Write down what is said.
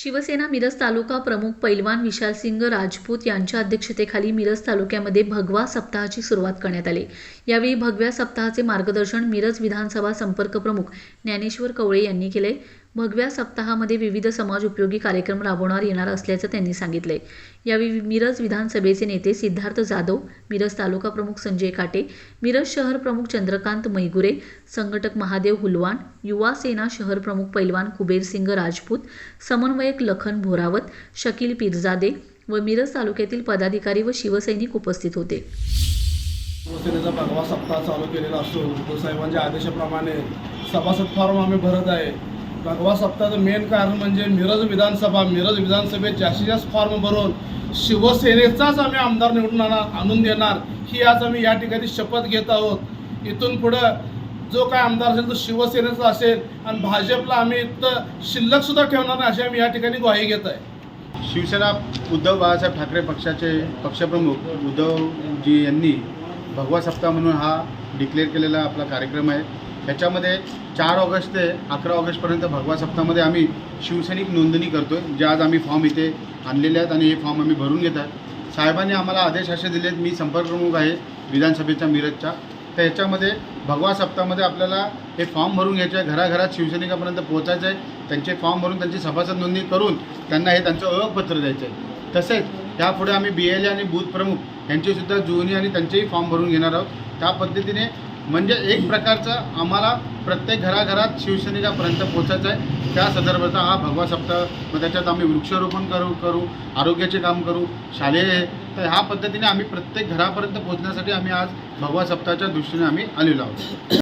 शिवसेना मिरज तालुका प्रमुख पैलवान विशालसिंग राजपूत यांच्या अध्यक्षतेखाली मिरज तालुक्यामध्ये भगवा सप्ताहाची सुरुवात करण्यात आली. यावेळी भगव्या सप्ताहाचे मार्गदर्शन मिरज विधानसभा संपर्क प्रमुख ज्ञानेश्वर कवळे यांनी केले. भगव्या सप्ताहामध्ये विविध समाज उपयोगी कार्यक्रम राबवणार येणार असल्याचं त्यांनी सांगितले यावेळी मिरज विधानसभेचे नेते सिद्धार्थ जाधव मिरज तालुका प्रमुख संजय काटे मिरज शहर प्रमुख चंद्रकांत मैगुरे संघटक महादेव हुलवाण युवा सेना शहर प्रमुख पैलवान कुबेरसिंग राजपूत समन्वयक लखन भोरावत शकील पिरजादे व मिरज तालुक्यातील पदाधिकारी व शिवसैनिक उपस्थित होते. शिवसेनेचा भगवा सप्ताह चालू केलेला असून गुरुसाहेबांच्या आदेशाप्रमाणे सभासद फॉर्म आम्ही भरत आहे. भगवा सप्ताहाचं मेन कारण म्हणजे मिरज विधानसभा मिरज विधानसभेत जास्तीत जास्त फॉर्म भरून शिवसेनेचाच आम्ही आमदार निवडून आणा- आणून देणार ही आज आम्ही या ठिकाणी शपथ घेत आहोत. इथून पुढं जो काय आमदार असेल तो शिवसेनेचा असेल आणि भाजपला आम्ही इथं शिल्लकसुद्धा ठेवणार नाही अशी आम्ही या ठिकाणी ग्वाही घेत आहे. शिवसेना उद्धव बाळासाहेब ठाकरे पक्षाचे पक्षप्रमुख उद्धवजी यांनी भगवा सप्ताह म्हणून हा डिक्लेअर केलेला आपला कार्यक्रम आहे. ह्याच्यामध्ये चार ऑगस्ट ते अकरा ऑगस्टपर्यंत भगवा सप्ताहामध्ये आम्ही शिवसैनिक नोंदणी करतो आहे जे आज आम्ही फॉर्म इथे आणलेले आहेत आणि हे फॉर्म आम्ही भरून घेत आहे साहेबांनी आम्हाला आदेश असे दिलेत मी संपर्क प्रमुख आहे विधानसभेच्या मिरजच्या. तर ह्याच्यामध्ये भगवा सप्ताहामध्ये आपल्याला हे फॉर्म भरून घ्यायचे आहे घराघरात शिवसैनिकापर्यंत पोहोचायचं आहे त्यांचे फॉर्म भरून त्यांची सभासद नोंदणी करून त्यांना हे त्यांचं ओळखपत्र द्यायचं आहे. तसेच त्यापुढे आम्ही बी एल ए आणि बूथ प्रमुख यांचीसुद्धा जुनी आणि त्यांचेही फॉर्म भरून घेणार आहोत. त्या पद्धतीने म्हणजे एक प्रकारचं आम्हाला प्रत्येक घराघरात शिवसेनेच्यापर्यंत पोचायचं आहे. त्या संदर्भाचा हा भगवा सप्ताह. मग त्याच्यात आम्ही वृक्षारोपण करू करू आरोग्याचे काम करू शालेय तर ह्या पद्धतीने आम्ही प्रत्येक घरापर्यंत पोहोचण्यासाठी आम्ही आज भगवा सप्ताहाच्या दृष्टीने आम्ही आलेलो आहोत.